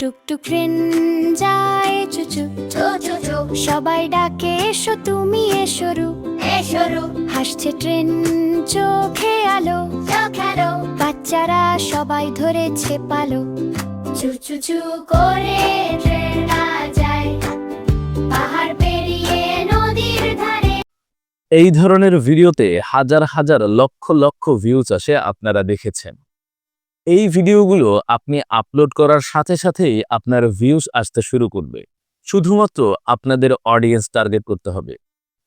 টুকটুক ট্রেন যায় চুচু। চো চো চো। সবাই ডাকে এসো তুমি এসো রু। এসো রু। হাসছে ট্রেন চোখে আলো। খেলো বাচ্চারা সবাই ধরেছে পালো। চু চু চু করে ট্রেন যায়। পাহাড় পেরিয়ে নদীর ধারে। এই ধরনের ভিডিওতে হাজার হাজার লক্ষ লক্ষ ভিউজ আসে আপনারা দেখেছেন। এই ভিডিওগুলো আপনি আপলোড করার সাথে সাথেই আপনার ভিউজ আসতে শুরু করবে। শুধুমাত্র আপনাদের অডিয়েন্স টার্গেট করতে হবে।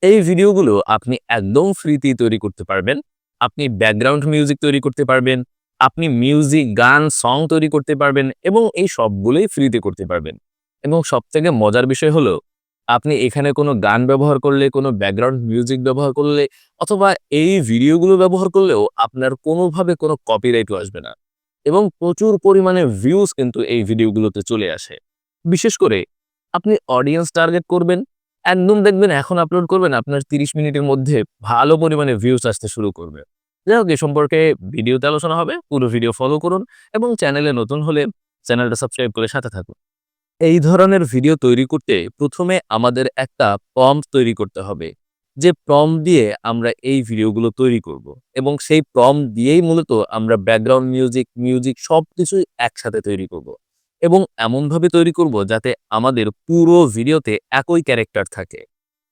এই ভিডিওগুলো আপনি একদম ফ্রিতেই তৈরি করতে পারবেন। আপনি ব্যাকগ্রাউন্ড মিউজিক তৈরি করতে পারবেন। আপনি মিউজিক গান সং তৈরি করতে পারবেন এবং এই সবগুলোই ফ্রিতে করতে পারবেন। এবং সবথেকে মজার বিষয় হলো, আপনি এখানে কোনো গান ব্যবহার করলে, কোনো ব্যাকগ্রাউন্ড মিউজিক ব্যবহার করলে, অথবা এই ভিডিওগুলো ব্যবহার করলেও আপনার কোনোভাবে কোনো কপিরাইটও আসবে না। এবং প্রচুর পরিমাণে ভিউজ কিন্তু এই ভিডিওগুলোতে চলে আসে। বিশেষ করে আপনি অডিয়েন্স টার্গেট করবেন একদম দেখবেন এখন আপলোড করবেন, আপনার তিরিশ মিনিটের মধ্যে ভালো পরিমাণে ভিউজ আসতে শুরু করবে। যাই হোক, এ সম্পর্কে ভিডিওতে আলোচনা হবে, পুরো ভিডিও ফলো করুন, এবং চ্যানেলে নতুন হলে চ্যানেলটা সাবস্ক্রাইব করে সাথে থাকুন। এই ধরনের ভিডিও তৈরি করতে প্রথমে আমাদের একটা প্রম্পট তৈরি করতে হবে। যে প্রম্পট দিয়ে আমরা এই ভিডিওগুলো তৈরি করব এবং সেই প্রম্পট দিয়েই মূলত আমরা ব্যাকগ্রাউন্ড মিউজিক মিউজিক সব কিছুই একসাথে তৈরি করব এবং এমনভাবে তৈরি করব যাতে আমাদের পুরো ভিডিওতে একই ক্যারেক্টার থাকে।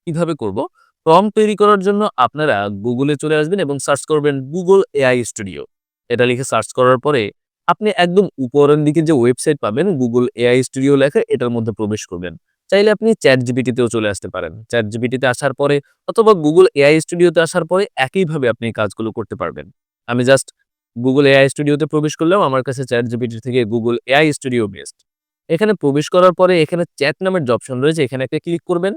কীভাবে করব? প্রম্পট তৈরি করার জন্য আপনারা গুগলে চলে আসবেন এবং সার্চ করবেন গুগল এআই স্টুডিও এটা লিখে সার্চ করার পরে আপনি একদম উপরের দিকে যে ওয়েবসাইট পাবেন গুগল এআই স্টুডিও লেখা এটার মধ্যে প্রবেশ করবেন। চাইলে আপনি চ্যাট জিবিটিতেও চলে আসতে পারেন। চ্যাট জিবিটিতে আসার পরে অথবা গুগল এআই স্টুডিওতে আসার পরে একইভাবে আপনি কাজগুলো করতে পারবেন। আমি জাস্ট গুগল এআই স্টুডিওতে প্রবেশ করলেও আমার কাছে চ্যাট জিবিটি থেকে গুগল এআই স্টুডিও বেস্ট। এখানে প্রবেশ করার পরে এখানে চ্যাট নামের অপশন রয়েছে, এখানে একটা ক্লিক করবেন।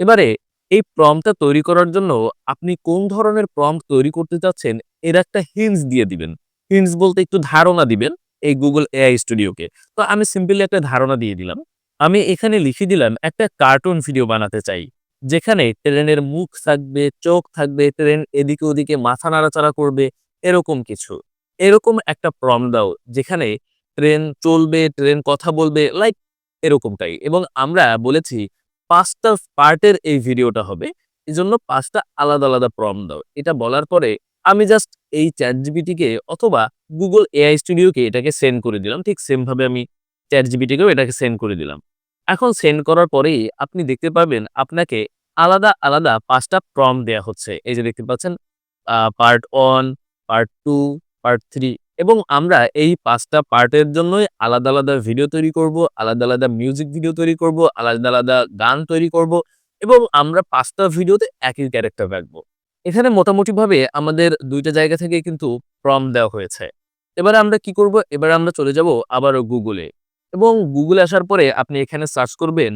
এবারে এই প্রম্পটটা তৈরি করার জন্য আপনি কোন ধরনের প্রম্পট তৈরি করতে চাচ্ছেন, এর একটা হিন্স দিয়ে দিবেন। হিন্স বলতে একটু ধারণা দিবেন এই গুগল এআই স্টুডিওকে। তো আমি সিম্পলি একটা ধারণা দিয়ে দিলাম। আমি এখানে লিখে দিলাম একটা কার্টুন ভিডিও বানাতে চাই, যেখানে ট্রেনের মুখ থাকবে, চোখ থাকবে, ট্রেন এদিকে ওদিকে মাথা নাড়াচাড়া করবে, এরকম কিছু। এরকম একটা প্রম দাও, যেখানে ট্রেন চলবে, ট্রেন কথা বলবে লাইক এরকমটাই। এবং আমরা বলেছি পাঁচটা পার্টের এই ভিডিওটা হবে এই জন্য পাঁচটা আলাদা আলাদা প্রম দাও। এটা বলার পরে আমি জাস্ট এই চ্যাট জিবিটিকে অথবা গুগল এআই স্টুডিওকে এটাকে সেন্ড করে দিলাম, ঠিক সেমভাবে আমি চ্যাট জিবিটিকেও এটাকে সেন্ড করে দিলাম। এখন সেন্ড করার পরেই আপনি দেখতে পাবেন আপনাকে আলাদা আলাদা পাঁচটা প্রম দেয়া হচ্ছে। এই যে দেখতে পাচ্ছেন part one part two part three এবং আমরা এই পাঁচটা পার্টের জন্যই আলাদা আলাদা ভিডিও তৈরি করব, আলাদা আলাদা মিউজিক ভিডিও তৈরি করব, আলাদা আলাদা গান তৈরি করব এবং আমরা পাঁচটা ভিডিওতে একই ক্যারেক্টার রাখব। এখানে মোটামুটিভাবে আমাদের দুইটা জায়গা থেকে কিন্তু প্রম দেওয়া হয়েছে। এবার আমরা কি করব? এবার আমরা চলে যাব আবারও গুগলে এবং গুগলে আসার পরে আপনি এখানে সার্চ করবেন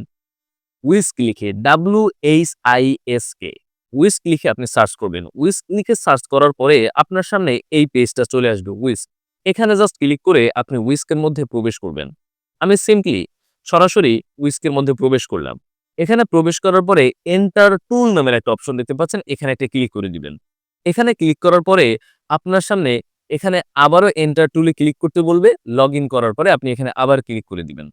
উইস্ক লিখে W H I S K whisk লিখে আপনি সার্চ করবেন। উইস্ক লিখে সার্চ করার পরে আপনার সামনে এই পেজটা চলে আসবে উইস্ক এখানে জাস্ট ক্লিক করে আপনি উইস্কের মধ্যে প্রবেশ করবেন। আমি সিম্পলি সরাসরি উইস্কের মধ্যে প্রবেশ করলাম। এখানে প্রবেশ করার পরে এন্টার টুল নামের একটা অপশন দেখতে পাচ্ছেন, এখানে একটা ক্লিক করে দিবেন। এখানে ক্লিক করার পরে আপনার সামনে এখানে আবারও এন্টার টুলে ক্লিক করতে বলবে লগ করার পরে আপনি এখানে আবার ক্লিক করে দিবেন।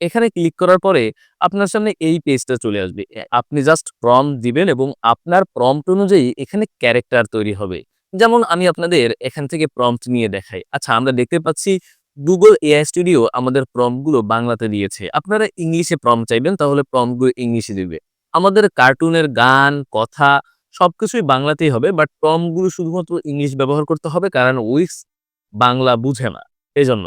এখানে ক্লিক করার পরে আপনার সামনে এই পেজটা চলে আসবে। আপনি জাস্ট প্রম দিবেন এবং আপনার প্রম্পট অনুযায়ী এখানে ক্যারেক্টার তৈরি হবে। যেমন আমি আপনাদের এখান থেকে প্রম্পট নিয়ে দেখাই। আচ্ছা আমরা দেখতে পাচ্ছি গুগল এআই স্টুডিও আমাদের প্রম্পটগুলো বাংলাতে দিয়েছে। আপনারা ইংলিশে প্রম চাইবেন, তাহলে প্রম্পটগুলো ইংলিশে দিবে। আমাদের কার্টুনের গান, কথা সবকিছুই বাংলাতেই হবে বাট প্রম্পটগুলো শুধুমাত্র ইংলিশ ব্যবহার করতে হবে, কারণ উইক্স বাংলা বুঝে না এই জন্য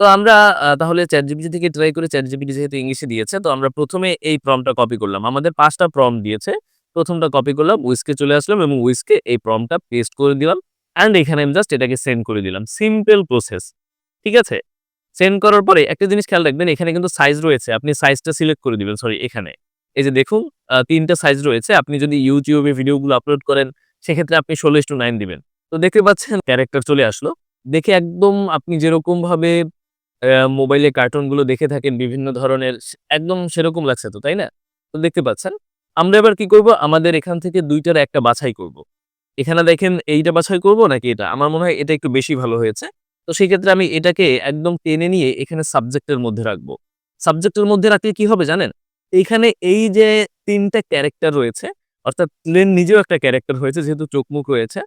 তো আমরা তাহলে চ্যাট জিপিটি থেকে ট্রাই করে চ্যাট জিপিটি যেহেতু ইংলিশে দিয়েছে, তো আমরা প্রথমে এই প্রমটা কপি করলাম। আমাদের পাঁচটা প্রম দিয়েছে, প্রথমটা কপি করলাম উইস্কে চলে আসলাম এবং উইস্কে এই প্রমটা পেস্ট করে দিলাম অ্যান্ড এখানে আমি জাস্ট এটাকে সেন্ড করে দিলাম। সিম্পল প্রসেস ঠিক আছে? সেন্ড করার পরে একটা জিনিস খেয়াল রাখবেন, এখানে কিন্তু সাইজ রয়েছে, আপনি সাইজটা সিলেক্ট করে দিবেন সরি এখানে। এই যে দেখুন তিনটা সাইজ রয়েছে। আপনি যদি ইউটিউবে ভিডিওগুলো আপলোড করেন, সেক্ষেত্রে আপনি ষোলো টু নাইন দিবেন। তো দেখতে পাচ্ছেন ক্যারেক্টার চলে আসলো। দেখে একদম আপনি যেরকম ভাবে মোবাইলে কার্টুনগুলো দেখে থাকেন, বিভিন্ন ধরনের, একদম সেরকম লাগছে তো, তাই না? তো দেখতে পাচ্ছেন, আমরা এবার কি করব? আমাদের এখান থেকে দুইটার একটা বাছাই করব। এখানে দেখেন, এইটা বাছাই করব নাকি এটা? আমার মনে হয় এটা একটু বেশি ভালো হয়েছে। তো সেই ক্ষেত্রে আমি এটাকে একদম টেনে নিয়ে এখানে সাবজেক্টের মধ্যে রাখব। সাবজেক্টের মধ্যে রাখলে কি হবে জানেন? এইখানে এই যে তিনটা ক্যারেক্টার রয়েছে, অর্থাৎ প্লেন নিজেও একটা ক্যারেক্টার হয়েছে, যেহেতু চোখ মুখ রয়েছে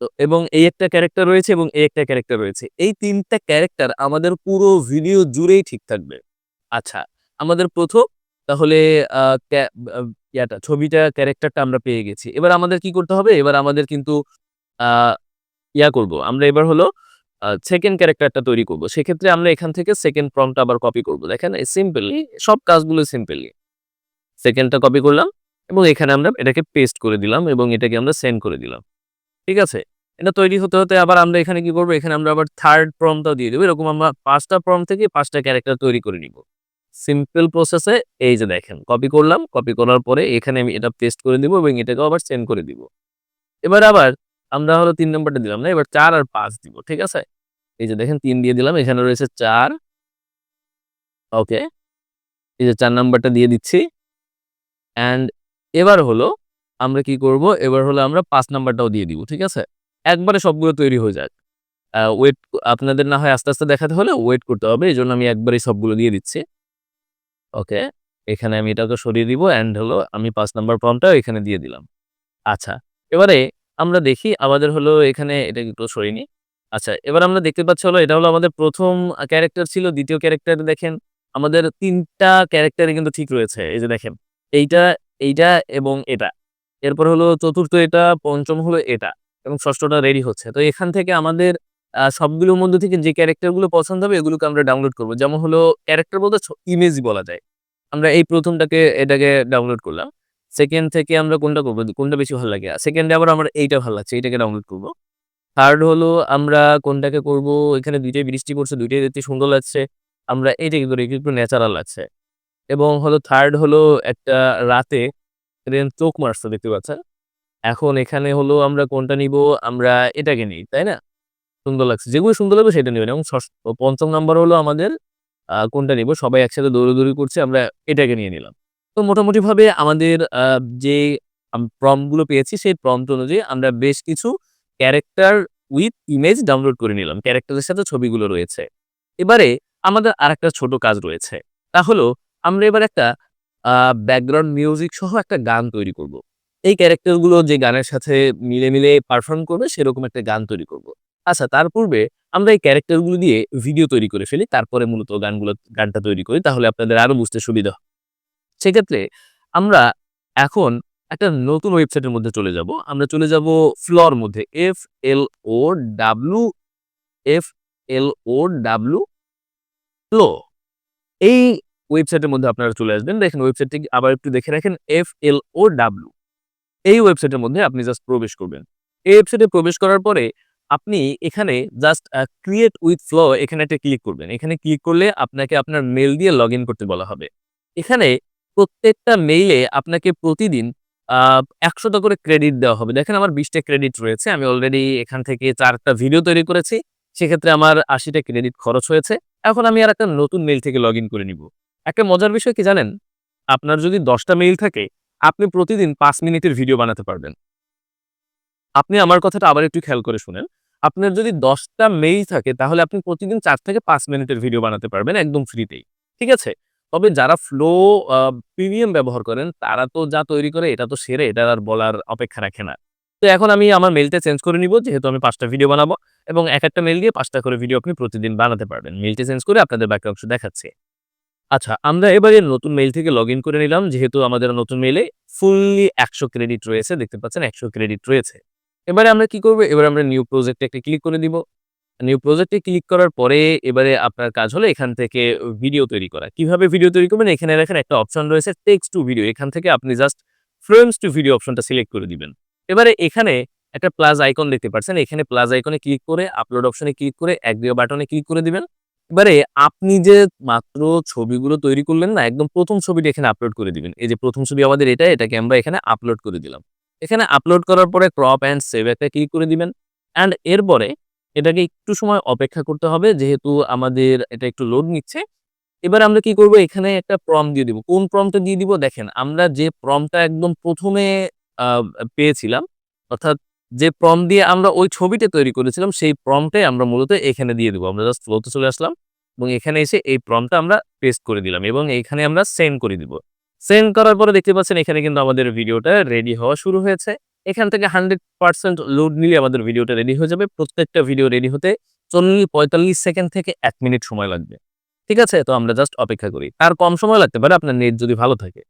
তো এবং এই একটা ক্যারেক্টার রয়েছে এবং এই একটা ক্যারেক্টার রয়েছে। এই তিনটা ক্যারেক্টার আমাদের পুরো ভিডিও জুড়েই ঠিক থাকবে। আচ্ছা আমাদের প্রথম, তাহলে ইয়াটা, ছবিটা, ক্যারেক্টারটা আমরা পেয়ে গেছি। এবার আমাদের কি করতে হবে? এবার আমাদের কিন্তু ইয়া করব। আমরা এবার হলো সেকেন্ড ক্যারেক্টারটা তৈরি করব। সেক্ষেত্রে আমরা এখান থেকে সেকেন্ড প্রম্পট আবার কপি করব। দেখেন সিম্পলি সব কাজগুলো সিম্পলি সেকেন্ডটা কপি করলাম এবং এখানে আমরা এটাকে পেস্ট করে দিলাম এবং এটাকে আমরা সেন্ড করে দিলাম। ঠিক আছে? এটা তৈরি হতে হতে আবার আমরা এখানে কি করব? এখানে আমরা আবার থার্ড প্রমটাও দিয়ে দেবো। এরকম আমরা পাঁচটা প্রম থেকে পাঁচটা ক্যারেক্টার তৈরি করে নিব। সিম্পল প্রসেসে এই যে দেখেন কপি করলাম কপি করার পরে এখানে আমি এটা পেস্ট করে দিব এবং এটাকেও আবার সেন্ড করে দিব। এবার আবার আমরা হলো তিন নম্বরটা দিলাম না? এবার চার আর পাঁচ দিব, ঠিক আছে? এই যে দেখেন, তিন দিয়ে দিলাম। এখানে রয়েছে চার। ওকে এই যে চার নাম্বারটা দিয়ে দিচ্ছি। অ্যান্ড এবার হলো আমরা কি করব? এবার হলো আমরা পাঁচ নাম্বারটাও দিয়ে দিব, ঠিক আছে? একবারে সবগুলো তৈরি হয়ে যাক। ওয়েট আপনাদের না হয় আস্তে আস্তে দেখাতে হলে ওয়েট করতে হবে, এই জন্য আমি একবারে সবগুলো দিয়ে দিচ্ছি। ওকে এখানে আমি এটাকে সরিয়ে দিব অ্যান্ড হলো আমি পাঁচ নাম্বার ফর্মটাও এখানে দিয়ে দিলাম। আচ্ছা এবারে আমরা দেখি আমাদের হলো এখানে, এটা একটু সরিয়ে আচ্ছা এবার আমরা দেখতে পাচ্ছি হলো এটা হলো আমাদের প্রথম ক্যারেক্টার ছিল, দ্বিতীয় ক্যারেক্টার দেখেন। আমাদের তিনটা ক্যারেক্টারই কিন্তু ঠিক রয়েছে, এই যে দেখেন। এইটা এইটা এবং এটা। এরপর হলো চতুর্থ এটা, পঞ্চম হলো এটা এবং ষষ্ঠটা রেডি হচ্ছে। তো এখান থেকে আমাদের সবগুলোর মধ্যে থেকে যে ক্যারেক্টারগুলো পছন্দ হবে এগুলোকে আমরা ডাউনলোড করব। যেমন হলো ক্যারেক্টার বলতে ইমেজ বলা যায়। আমরা এই প্রথমটাকে, এটাকে ডাউনলোড করলাম। সেকেন্ড থেকে আমরা কোনটা করব? কোনটা বেশি ভালো লাগে? সেকেন্ডে আবার আমার এইটা ভালো লাগছে, এইটাকে ডাউনলোড করব। থার্ড হলো আমরা কোনটাকে করব? এখানে দুইটাই বৃষ্টি পড়ছে, দুইটাই দেখতে সুন্দর লাগছে। আমরা এইটাকে করি একটু ন্যাচারাল লাগছে। এবং হলো থার্ড হলো একটা রাতে ট্রেন চোখ মারছে দেখতে পাচ্ছেন। এখন এখানে হলো আমরা কোনটা নিব? আমরা এটাকে নিই, তাই না? সুন্দর লাগছে। যেগুলো সুন্দর লাগবে সেটা নেবেন এবং পঞ্চম নাম্বার হলো আমাদের কোনটা নিব? সবাই একসাথে দৌড়াদৌড়ি করছে, আমরা এটাকে নিয়ে নিলাম। তো মোটামুটি ভাবে আমাদের যে প্রম্পটগুলো পেয়েছি, সেই প্রম্পট অনুযায়ী আমরা বেশ কিছু ক্যারেক্টার উইথ ইমেজ ডাউনলোড করে নিলাম। ক্যারেক্টারের সাথে ছবিগুলো রয়েছে। এবারে আমাদের আরেকটা ছোট কাজ রয়েছে। তা হলো আমরা এবার একটা ব্যাকগ্রাউন্ড মিউজিক সহ একটা গান তৈরি করব। এই ক্যারেক্টারগুলো যে গানের সাথে মিলে মিলে পারফর্ম করবে, সেরকম একটা গান তৈরি করব। আচ্ছা তার পূর্বে আমরা এই ক্যারেক্টারগুলো দিয়ে ভিডিও তৈরি করে ফেলি, তারপরে মূলত গানগুলো, গানটা তৈরি করি, তাহলে আপনাদের আরও বুঝতে সুবিধা সেক্ষেত্রে আমরা এখন একটা নতুন ওয়েবসাইটের মধ্যে চলে যাব আমরা চলে যাব ফ্লোর মধ্যে F L O W F L O W flow এই ওয়েবসাইটের মধ্যে আপনারা চলে আসবেন। দেখেন ওয়েবসাইটটি আবার একটু দেখে রাখেন এফ এল ও ডাব্লু এই ওয়েবসাইটের মধ্যে আপনি জাস্ট প্রবেশ করবেন। এই ওয়েবসাইটে প্রবেশ করার পরে আপনি এখানে জাস্ট ক্রিয়েট উইথ ফ্লো এখানে একটা ক্লিক করবেন। এখানে ক্লিক করলে আপনাকে আপনার মেল দিয়ে লগ করতে বলা হবে। এখানে প্রত্যেকটা মেইলে আপনাকে প্রতিদিন একশোটা করে ক্রেডিট দেওয়া হবে। দেখেন আমার বিশটা ক্রেডিট রয়েছে। আমি অলরেডি এখান থেকে চারটা ভিডিও তৈরি করেছি। সেক্ষেত্রে আমার আশিটা ক্রেডিট খরচ হয়েছে। এখন আমি আর একটা নতুন মেইল থেকে লগ করে নিব। একটা মজার বিষয় কি জানেন? আপনার যদি দশটা মেইল থাকে, আপনি প্রতিদিন পাঁচ মিনিটের ভিডিও বানাতে পারবেন। আপনি আমার কথাটা আবার একটু খেয়াল করে শুনেন। আপনার যদি দশটা মেইল থাকে, তাহলে আপনি প্রতিদিন চার থেকে পাঁচ মিনিটের ভিডিও বানাতে পারবেন একদম ফ্রিতেই ঠিক আছে? তবে যারা ফ্লো প্রিমিয়াম ব্যবহার করেন, তারা তো যা তৈরি করে, এটা তো সেরে, এটা আর বলার অপেক্ষা রাখে না। তো এখন আমি আমার মেলটা চেঞ্জ করে নিব, যেহেতু আমি পাঁচটা ভিডিও বানাবো, এবং এক একটা মেল দিয়ে পাঁচটা করে ভিডিও আপনি প্রতিদিন বানাতে পারবেন। মেলটা চেঞ্জ করে আপনাদের বাকি অংশ দেখাচ্ছে। আচ্ছা আমরা এবারে নতুন মেইল থেকে লগ করে নিলাম। যেহেতু আমাদের নতুন মেইলে ফুললি একশো ক্রেডিট রয়েছে, দেখতে পাচ্ছেন একশো ক্রেডিট রয়েছে। এবারে আমরা কি করব? এবারে আমরা নিউ প্রজেক্টে একটা ক্লিক করে দিব। নিউ প্রজেক্টে ক্লিক করার পরে এবারে আপনার কাজ হলো এখান থেকে ভিডিও তৈরি করা। কীভাবে ভিডিও তৈরি করবেন? এখানে দেখেন একটা অপশন রয়েছে টেক্সট টু ভিডিও এখান থেকে আপনি জাস্ট ফ্রেমস টু ভিডিও অপশনটা সিলেক্ট করে দিবেন। এবারে এখানে একটা প্লাস আইকন দেখতে পাচ্ছেন। এখানে প্লাস আইকনে ক্লিক করে আপলোড অপশনে ক্লিক করে এক দুই বাটনে ক্লিক করে দিবেন। এবারে আপনি যে মাত্র ছবিগুলো তৈরি করলেন না, একদম প্রথম ছবিটা এখানে আপলোড করে দিবেন। এই যে প্রথম ছবি আমাদের এটা, এটাকে আমরা এখানে আপলোড করে দিলাম। এখানে আপলোড করার পরে ক্রপ অ্যান্ড সেভ একটা ক্লিক করে দিবেন। অ্যান্ড এরপরে এটাকে একটু সময় অপেক্ষা করতে হবে, যেহেতু আমাদের এটা একটু লোড নিচ্ছে। এবার আমরা কি করব? এখানে একটা প্রম দিয়ে দিব। কোন প্রমটা দিয়ে দিব? দেখেন, আমরা যে প্রমটা একদম প্রথমে পেয়েছিলাম, অর্থাৎ যে প্রম দিয়ে আমরা ওই ছবিটা তৈরি করেছিলাম, সেই প্রমটাই আমরা মূলত এখানে দিয়ে দেবো। আমরা জাস্ট ফ্লোতে চলে আসলাম এবং এখানে এসে এই প্রমটা আমরা পেস্ট করে দিলাম এবং এখানে আমরা সেন্ড করে দিব। সেন্ড করার পরে দেখতে পাচ্ছেন এখানে কিন্তু আমাদের ভিডিওটা রেডি হওয়া শুরু হয়েছে। এখান থেকে হান্ড্রেড পার্সেন্ট লোড নিলে আমাদের ভিডিওটা রেডি হয়ে যাবে। প্রত্যেকটা ভিডিও রেডি হতে চল্লিশ পঁয়তাল্লিশ সেকেন্ড থেকে এক মিনিট সময় লাগবে। ঠিক আছে? তো আমরা জাস্ট অপেক্ষা করি। আর কম সময় লাগতে পারে, আপনার নেট যদি ভালো থাকে।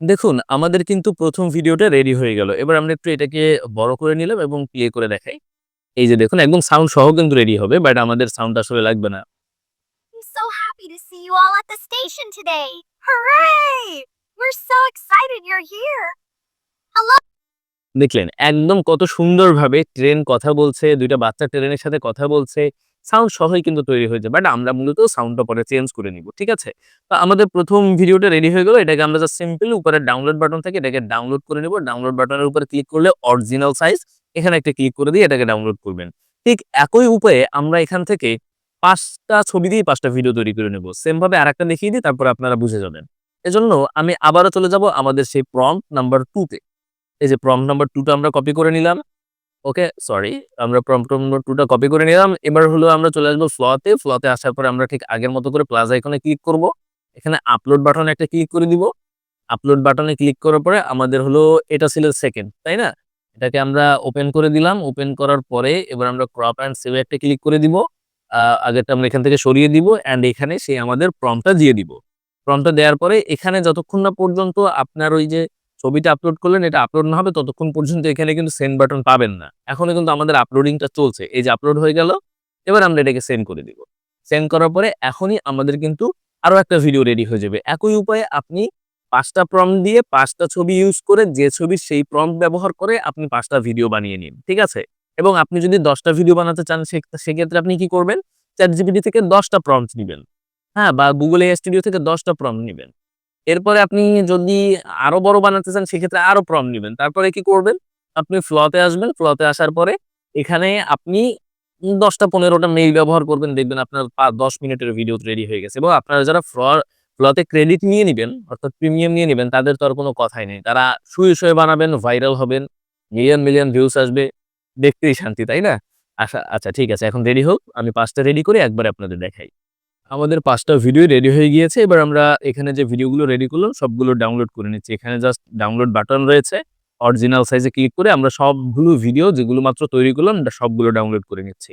দেখুন আমাদের কিন্তু প্রথম ভিডিওটা রেডি হয়ে গেল এবার আমরা একটু এটাকে বড় করে নিলাম এবং প্লে করে দেখাই এই যে দেখুন একদম সাউন্ড সহ কিন্তু রেডি হবে বাট আমাদের সাউন্ড আসলে লাগবে না so happy to see you all at the station today. Hooray! We're so excited you're here. দেখলেন একদম কত সুন্দরভাবে ট্রেন কথা বলছে দুইটা বাচ্চা ট্রেনের সাথে কথা বলছে সাউন্ড সহই কিন্তু তৈরি হয়েছে বাট আমরা মূলত সাউন্ডটা পরে চেঞ্জ করে নিব, ঠিক আছে? তো আমাদের প্রথম ভিডিওটা রেডি হয়ে গেল, এটাকে আমরা জাস্ট সিম্পল উপরে ডাউনলোড বাটন থেকে এটাকে ডাউনলোড করে নেব ডাউনলোড বাটনের উপরে ক্লিক করলে অরিজিনাল সাইজ এখানে একটা ক্লিক করে দিয়ে এটাকে ডাউনলোড করবেন। ঠিক একই উপায়ে আমরা এখান থেকে পাঁচটা ছবি দিয়ে পাঁচটা ভিডিও তৈরি করে নেব সেম ভাবে আরেকটা দেখিয়ে দিই, তারপর আপনারা বুঝে যাবেন। এজন্য আমি আবারও চলে যাব আমাদের সেই প্রম্পট নাম্বার টুতে এই যে প্রম্পট নাম্বার টুটা আমরা কপি করে নিলাম। ওকে সরি আমরা প্রম্পট নাম্বার টুটা কপি করে নিলাম। এবার হলো আমরা চলে আসব ফ্লতে ফ্লতে আসার পরে আমরা ঠিক আগের মতো করে প্লাস আইকনে ক্লিক করব। এখানে আপলোড বাটনে একটা ক্লিক করে দিব। আপলোড বাটনে ক্লিক করার পরে আমাদের হলো এটা ছিল সেকেন্ড তাই না? এটাকে আমরা ওপেন করে দিলাম। ওপেন করার পরে এবার আমরা ক্রপ অ্যান্ড সেভে একটা ক্লিক করে দিব। আগেরটা আমরা এখান থেকে সরিয়ে দিব অ্যান্ড এখানে সে আমাদের প্রমটা দিয়ে দিব। প্রমটা দেওয়ার পরে এখানে যতক্ষণ না পর্যন্ত আপনার ওই যে ছবিটা আপলোড করলেন, এটা আপলোড না হবে ততক্ষণ পর্যন্ত এখানে কিন্তু সেন্ড বাটন পাবেন না। এখনও কিন্তু আমাদের আপলোডিংটা চলছে। এই যে আপলোড হয়ে গেল, এবার আমরা এটাকে সেন্ড করে দিব। সেন্ড করার পরে এখনই আমাদের কিন্তু আরও একটা ভিডিও রেডি হয়ে যাবে। একই উপায়ে আপনি পাঁচটা প্রম দিয়ে পাঁচটা ছবি ইউজ করে যে ছবির সেই প্রম ব্যবহার করে আপনি পাঁচটা ভিডিও বানিয়ে নিন, ঠিক আছে? এবং আপনি যদি দশটা ভিডিও বানাতে চান সেক্ষেত্রে আপনি কি করবেন? চ্যাট জিপিটি থেকে দশটা প্রম্পট নেবেন। হ্যাঁ বা গুগল এ স্টুডিও থেকে দশটা প্রম্পট নেবেন। এরপরে আপনি যদি আরও বড় বানাতে চান, সেক্ষেত্রে আরও প্রম নেবেন। তারপরে কি করবেন? আপনি ফ্লতে আসবেন। ফ্লতে আসার পরে এখানে আপনি দশটা পনেরোটা মেইল ব্যবহার করবেন। দেখবেন আপনার দশ মিনিটের ভিডিও রেডি হয়ে গেছে এবং আপনারা যারা ফ্ল ফ্লতে ক্রেডিট নিয়ে নেবেন, অর্থাৎ প্রিমিয়াম নিয়ে নেবেন, তাদের তো আর কোনো কথাই নেই। তারা শুয়ে শুয়ে বানাবেন ভাইরাল হবেন মিলিয়ন মিলিয়ন ভিউস আসবে, দেখতেই শান্তি, তাই না? আচ্ছা আচ্ছা ঠিক আছে, এখন রেডি হোক। আমি পাঁচটা রেডি করে একবার আপনাদের দেখাই। আমাদের পাঁচটা ভিডিও রেডি হয়ে গিয়েছে। এবার আমরা এখানে যে ভিডিওগুলো রেডি করলাম, সবগুলো ডাউনলোড করে নিচ্ছি। এখানে জাস্ট ডাউনলোড বাটন রয়েছে। অরিজিনাল সাইজে ক্লিক করে আমরা সবগুলো ভিডিও যেগুলো মাত্র তৈরি করলাম সবগুলো ডাউনলোড করে নিচ্ছি।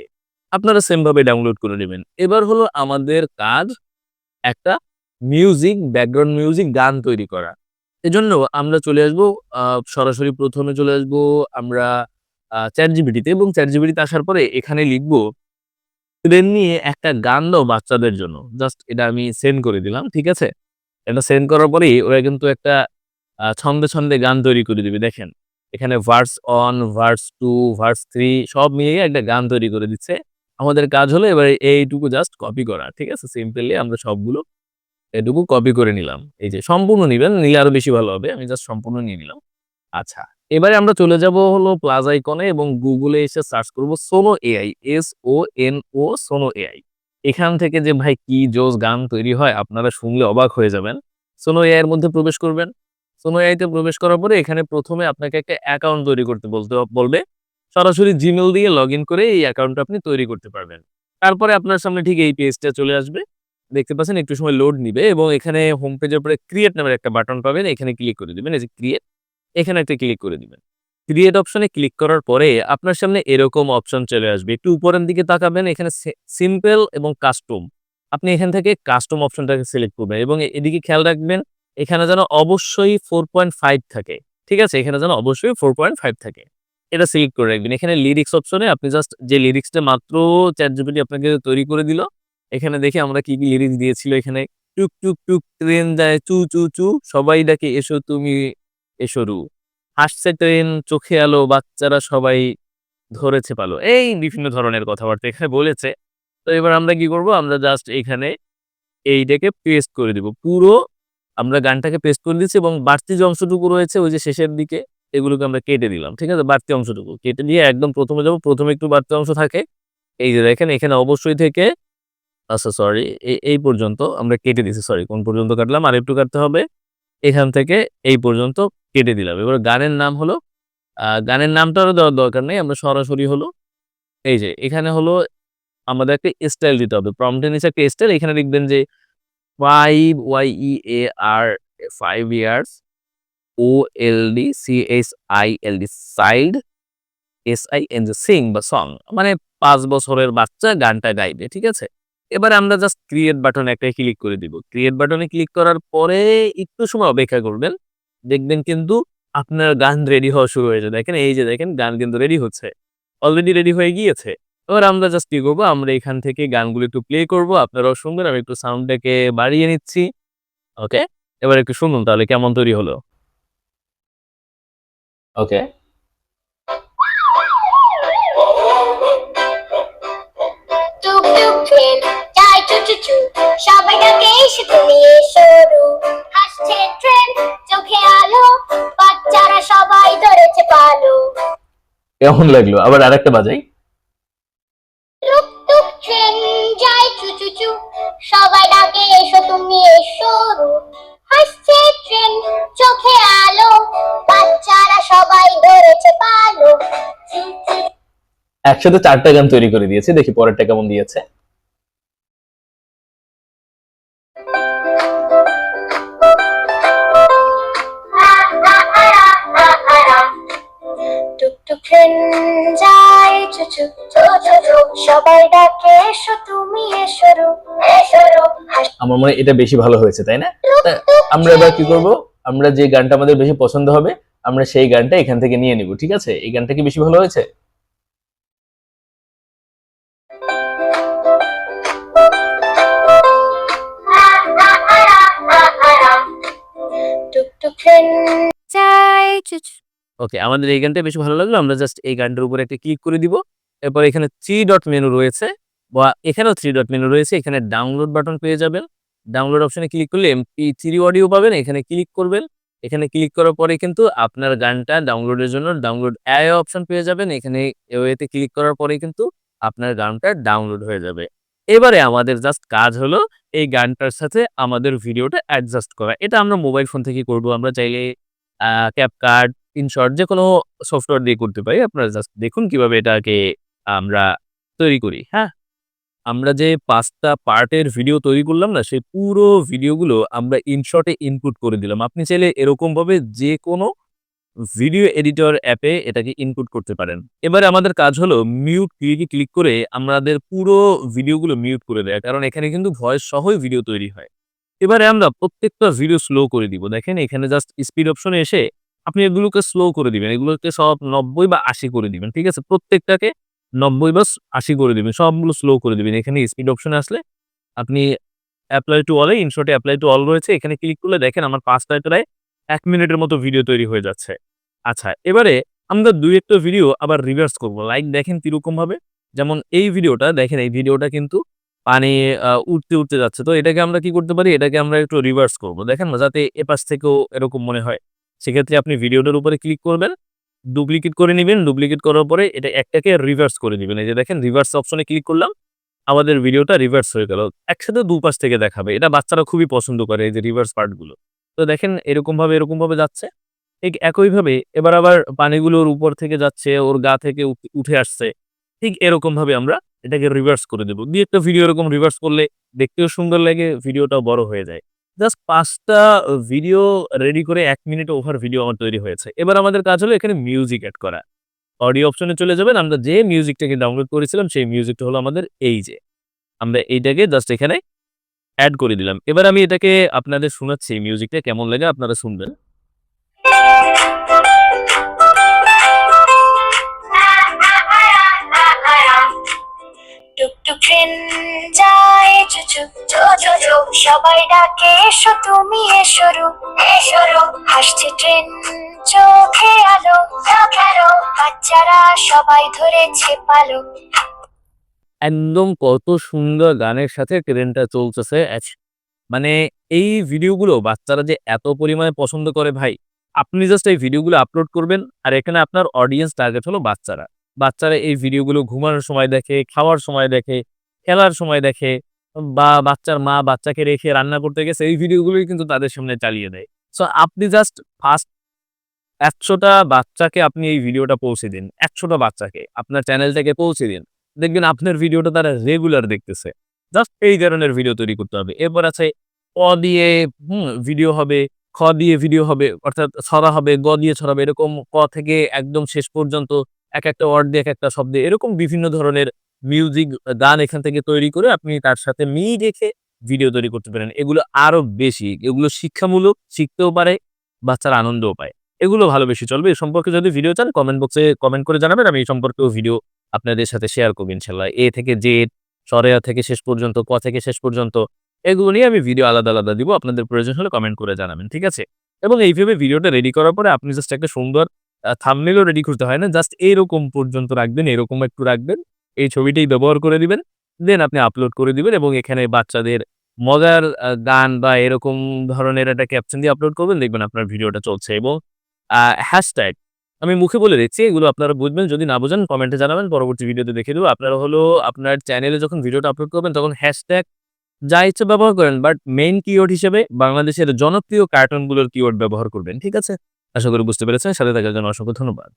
আপনারা সেম ভাবে ডাউনলোড করে নেবেন। এবার হলো আমাদের কাজ একটা মিউজিক ব্যাকগ্রাউন্ড মিউজিক গান তৈরি করা। এজন্য আমরা চলে আসব সরাসরি প্রথমে চলে আসব আমরা চ্যাট জিবিটিতে এবং চ্যাট জিবিটিতে আসার পরে এখানে লিখব ট্রেন নিয়ে একটা গান দাও বাচ্চাদের জন্য। জাস্ট এটা আমি সেন্ড করে দিলাম, ঠিক আছে? এটা সেন্ড করার পরেই ওরা কিন্তু একটা ছন্দে ছন্দে গান তৈরি করে দিবে, দেখেন। এখানে verse one verse two verse three সব মিলিয়ে একটা গান তৈরি করে দিচ্ছে। আমাদের কাজ হলো এবার এইটুকু জাস্ট কপি করা, ঠিক আছে? সিম্পলি আমরা সবগুলো এটুকু কপি করে নিলাম। এই যে সম্পূর্ণ নিবেন, নিলে আরও বেশি ভালো হবে, আমি জাস্ট সম্পূর্ণ নিয়ে নিলাম। আচ্ছা। এবারে আমরা চলে যাব হলো প্লাস আইকনে এবং গুগলে এসে সার্চ করব Suno AI S O N O Suno AI এখান থেকে যে ভাই কি জোস গান তৈরি হয় আপনারা শুনলে অবাক হয়ে যাবেন। সোনো এআই এর মধ্যে প্রবেশ করবেন। সোনো এআই তে প্রবেশ করার পরে এখানে প্রথমে আপনাকে একটা অ্যাকাউন্ট তৈরি করতে বলতে বলবে। সরাসরি জিমেল দিয়ে লগ করে এই অ্যাকাউন্টটা আপনি তৈরি করতে পারবেন। তারপরে আপনার সামনে ঠিক এই পেজটা চলে আসবে। দেখতে পাচ্ছেন একটু সময় লোড নিবে এবং এখানে হোম পেজের পরে ক্রিয়েট নামের একটা বাটন পাবেন। এখানে ক্লিক করে দিবেন। এই যে ক্রিয়েট এখানে একটা ক্লিক করে দিবেন। ক্রিয়েট অপশনে ক্লিক করার পরে আপনার সামনে এরকম অপশন চলে আসবে। একটু উপরের দিকে তাকাবেন, এখানে সিম্পল এবং কাস্টম আপনি এখান থেকে কাস্টম অপশনটাকে সিলেক্ট করবেন এবং এদিকে খেয়াল রাখবেন, এখানে যেন অবশ্যই ফোর থাকে। ঠিক আছে? এখানে যেন অবশ্যই ফোর থাকে। এটা সিলেক্ট করে রাখবেন। এখানে লিরিক্স অপশনে আপনি জাস্ট যে লিরিক্সটা মাত্র চ্যাট জিপিটি আপনাকে তৈরি করে দিল, এখানে দেখে আমরা কি কি লিরিক্স দিয়েছিল এখানে। টুক টুক টুক, ট্রেন যায়, চু চু চু, সবাই ডাকে, এসো তুমি এসো রু। হাসছে ট্রেন, চোখে আলো, বাচ্চারা সবাই ধরেছে পালো। এই বিভিন্ন ধরনের কথাবার্তা এখানে বলেছে। তো এবার আমরা কি করব? আমরা জাস্ট এখানে এইটাকে পেস্ট করে দিব। পুরো আমরা গানটাকে পেস্ট করে দিচ্ছি এবং বাড়তি যে অংশটুকু রয়েছে, ওই যে শেষের দিকে এগুলোকে আমরা কেটে দিলাম, ঠিক আছে? বাড়তি অংশটুকু কেটে দিয়ে একদম প্রথমে যাব। প্রথমে একটু বাড়তি অংশ থাকে। এই যে দেখেন, এখানে অবশ্যই থেকে আচ্ছা সরি এই পর্যন্ত আমরা কেটে দিছি সরি কোন পর্যন্ত কাটলাম? আর একটু কাটতে হবে। এখান থেকে এই পর্যন্ত কেটে দিলাম। এবার গানের নাম হলো গানের নামটারও দেওয়ার দরকার নেই, আমরা সরাসরি হলো, এই যে, এখানে হলো আমাদের একটা স্টাইল দিতে হবে। প্রম্পটের নিচে একটা স্টাইল এখানে লিখবেন যে five Y E A R five years O L D C S I L D side S I N যে সিং বা সং মানে পাঁচ বছরের বাচ্চা গানটা গাইবে, ঠিক আছে? এবারে আমরা জাস্ট ক্রিয়েট বাটনে একটা ক্লিক করে দিব। ক্রিয়েট বাটনে ক্লিক করার পরে একটু সময় অপেক্ষা করবেন। দেখবেন কিন্তু আপনার গান রেডি হওয়া শুরু হয়েছে। দেখেন, এই যে দেখেন, গান কিন্তু রেডি হচ্ছে। অলরেডি রেডি হয়ে গিয়েছে। এবার আমরা জাস্ট কি করব? আমরা এখান থেকে গানগুলো একটু প্লে করব। আপনারাও শুনবেন, আমি একটু সাউন্ডটাকে বাড়িয়ে নিচ্ছি। ওকে এবার একটু শুনুন, তাহলে কেমন তৈরি হলো? ওকে টুক ট্রেন চু চু চু সবাই ডাকে এসে তুমি এসো হাসছে ট্রেন চোখে আলো বাচ্চারা সবাই ধরেছে পালো। কেমন লাগল আবার আরেকটা বাজাই। টুক টুক ট্রেন যায় সবাই ডাকে এসো তুমি এসো হাসছে ট্রেন চোখে আলো বাচ্চারা সবাই ধরেছে পালো। একসাথে চারটা গান তৈরি করে দিয়েছে দেখি পরেরটা কেমন দিয়েছে। ট্রেন যায়। চুচু চো চো চো সবাই ডাকে এসো তুমি এসো রু এসো রু আমার মনে এটা বেশি ভালো হয়েছে তাই না? আমরা এবার কি করব? আমরা যে গানটা আমাদের বেশি পছন্দ হবে আমরা সেই গানটা এখান থেকে নিয়ে নিব ঠিক আছে? এই গানটা কি বেশি ভালো হয়েছে? টুকটুক ট্রেন যায়। চুচু ওকে আমাদের এই গানটা বেশি ভালো লাগল। আমরা জাস্ট এই গানটার উপরে একটা ক্লিক করে দিব। এরপর এখানে থ্রি ডট মেনু রয়েছে। বা এখানেও থ্রি ডট মেনু রয়েছে। এখানে ডাউনলোড বাটন পেয়ে যাবেন। ডাউনলোড অপশনে ক্লিক করলে এমপি থ্রি অডিও পাবেন। এখানে ক্লিক করবেন। এখানে ক্লিক করার পরে কিন্তু আপনার গানটা ডাউনলোডের জন্য ডাউনলোড অ্যায় অপশন পেয়ে যাবেন। এখানে এতে ক্লিক করার পরে কিন্তু আপনার গানটা ডাউনলোড হয়ে যাবে। এবারে আমাদের জাস্ট কাজ হলো এই গানটার সাথে আমাদের ভিডিওটা অ্যাডজাস্ট করা। এটা আমরা মোবাইল ফোন থেকে করব। আমরা চাইলে ক্যাপকার্ড ইনশর্ট যে কোনো সফটওয়্যার দিয়ে করতে পারি। আপনারা জাস্ট দেখুন কীভাবে এটাকে আমরা তৈরি করি হ্যাঁ? আমরা যে পাঁচটা পার্টের ভিডিও তৈরি করলাম না, সেই পুরো ভিডিওগুলো আমরা ইনশর্টে ইনপুট করে দিলাম। আপনি চাইলে এরকমভাবে যে কোনো ভিডিও এডিটর অ্যাপে এটাকে ইনপুট করতে পারেন। এবারে আমাদের কাজ হলো মিউট ক্লিকে ক্লিক করে আমাদের পুরো ভিডিওগুলো মিউট করে দেয়, কারণ এখানে কিন্তু ভয়েস সহই ভিডিও তৈরি হয়। এবারে আমরা প্রত্যেকটা ভিডিও স্লো করে দিব। দেখেন এখানে জাস্ট স্পিড অপশনে এসে আপনি এগুলোকে স্লো করে দিবেন। এগুলোকে সব নব্বই বা আশি করে দিবেন, ঠিক আছে? প্রত্যেকটাকে নব্বই বা আশি করে দিবেন, সবগুলো স্লো করে দিবেন। এখানে স্পিড অপশনে আসলে আপনি অ্যাপ্লাই টু অলে ইনশর্টে অ্যাপ্লাই টু অল রয়েছে। এখানে ক্লিক করলে দেখেন আমার পাঁচটায় প্রায় এক মিনিটের মতো ভিডিও তৈরি হয়ে যাচ্ছে। আচ্ছা এবারে আমরা দুই একটা ভিডিও আবার রিভার্স করব। লাইক দেখেন কীরকম ভাবে যেমন এই ভিডিওটা দেখেন এই ভিডিওটা কিন্তু পানি উঠতে উঠতে যাচ্ছে। তো এটাকে আমরা কি করতে পারি? এটাকে আমরা একটু রিভার্স করব। দেখেন না, যাতে এপাশ থেকেও এরকম মনে হয়। সেক্ষেত্রে আপনি ভিডিওটার উপরে ক্লিক করবেন ডুপ্লিকেট করে নেবেন ডুপ্লিকেট করার পরে এটা একটাকে রিভার্স করে দিবেন এই যে দেখেন রিভার্স অপশনে ক্লিক করলাম, আমাদের ভিডিওটা রিভার্স হয়ে গেল। একসাথে দুপাশ থেকে দেখাবে। এটা বাচ্চারা খুবই পছন্দ করে এই যে রিভার্স পার্টগুলো তো দেখেন এরকম ভাবে এরকম ভাবে যাচ্ছে। ঠিক একইভাবে, এবার আবার পানিগুলোর উপর থেকে যাচ্ছে, ওর গা থেকে উঠে আসছে। ঠিক এরকম ভাবে আমরা এটাকে রিভার্স করে দেবো। দিয়ে একটা ভিডিও এরকম রিভার্স করলে দেখতেও সুন্দর লাগে, ভিডিওটাও বড় হয়ে যায়। জাস্ট পাঁচটা ভিডিও রেডি করে এক মিনিট ওভার ভিডিও আমার তৈরি হয়েছে। এবার আমাদের কাজ হলো এখানে মিউজিক অ্যাড করা। অডিও অপশনে চলে যাবেন, আমরা যে মিউজিকটাকে ডাউনলোড করেছিলাম, সেই মিউজিকটা হলো আমাদের এই যে। আমরা এইটাকে জাস্ট এখানে অ্যাড করে দিলাম। এবার আমি এটাকে আপনাদের শোনাচ্ছি মিউজিকটা কেমন লাগে আপনারা শুনবেন। সবাই ডাকে, এসো তুমি, এসো রু এসো রু হাসছে ট্রেন, চোখে আলো আলো বাচ্চারা সবাই ধরেছে পালো একদম কত সুন্দর গানের সাথে ট্রেনটা চলতেছে। মানে এই ভিডিওগুলো বাচ্চারা যে এত পরিমাণে পছন্দ করে ভাই, আপনি জাস্ট এই ভিডিওগুলো আপলোড করবেন আর এখানে আপনার অডিয়েন্স টার্গেট হলো বাচ্চারা। বাচ্চারা এই ভিডিওগুলো ঘুমানোর সময় দেখে, খাওয়ার সময় দেখে, খেলার সময় দেখে বা বাচ্চার মা বাচ্চাকে রেখে রান্না করতে গেছে, এই ভিডিওগুলোই কিন্তু তাদের সামনে চালিয়ে দেয়। সো আপনি জাস্ট ফার্স্ট একশোটা বাচ্চাকে আপনি এই ভিডিওটা পৌঁছে দিন, একশোটা বাচ্চাকে আপনার চ্যানেলটাকে পৌঁছে দিন। দেখবেন আপনার ভিডিওটা তারা রেগুলার দেখতেছে। জাস্ট এই ধরনের ভিডিও তৈরি করতে হবে। এরপর আছে অ দিয়ে, হুম ভিডিও হবে, খ দিয়ে ভিডিও হবে, অর্থাৎ ছড়া হবে, গ দিয়ে ছড়াবে এরকম ক থেকে একদম শেষ পর্যন্ত এক একটা ওয়ার্ড দিয়ে এক একটা শব্দে, এরকম বিভিন্ন ধরনের মিউজিক গান এখান থেকে তৈরি করে আপনি তার সাথে মিল রেখে ভিডিও তৈরি করতে পারেন। এগুলো আরও বেশি, এগুলো শিক্ষামূলক, শিখতেও পারে, বাচ্চারা আনন্দও পায়। এগুলো ভালো বেশি চলবে। এ সম্পর্কে যদি ভিডিও চান কমেন্ট বক্সে কমেন্ট করে জানাবেন। আমি এই সম্পর্কেও ভিডিও আপনাদের সাথে শেয়ার করব ইনশাল্লাহ। এ থেকে জেড সরেয়া থেকে শেষ পর্যন্ত, ক থেকে শেষ পর্যন্ত, এগুলো নিয়ে আমি ভিডিও আলাদা আলাদা দিব। আপনাদের প্রয়োজন হলে কমেন্ট করে জানাবেন, ঠিক আছে? এবং এইভাবে ভিডিওটা রেডি করার পরে আপনি জাস্ট একটা সুন্দর থামনেলও রেডি করতে হয় না। জাস্ট এরকম পর্যন্ত রাখবেন, এরকম একটু রাখবেন। এই ছবিটাই ব্যবহার করে দিবেন, দেন আপনি আপলোড করে দিবেন এবং এখানে বাচ্চাদের মজার গান বা এরকম ধরনের একটা ক্যাপশন দিয়ে আপলোড করবেন, দেখবেন আপনার ভিডিওটা চলছে এবং হ্যাশট্যাগ আমি মুখে বলে দিচ্ছি, এগুলো আপনারা বুঝবেন, যদি না বোঝেন কমেন্টে জানাবেন, পরবর্তী ভিডিওতে দেখে দেবো। আপনারা হলো আপনার চ্যানেলে যখন ভিডিওটা আপলোড করবেন, তখন হ্যাশট্যাগ যা ইচ্ছে ব্যবহার করেন বাট মেইন কিওয়ার্ড হিসেবে বাংলাদেশের জনপ্রিয় কার্টুনগুলোর কিওয়ার্ড ব্যবহার করবেন, ঠিক আছে? আশা করি বুঝতে পেরেছেন, সাথে থাকার জন্য অসংখ্য ধন্যবাদ।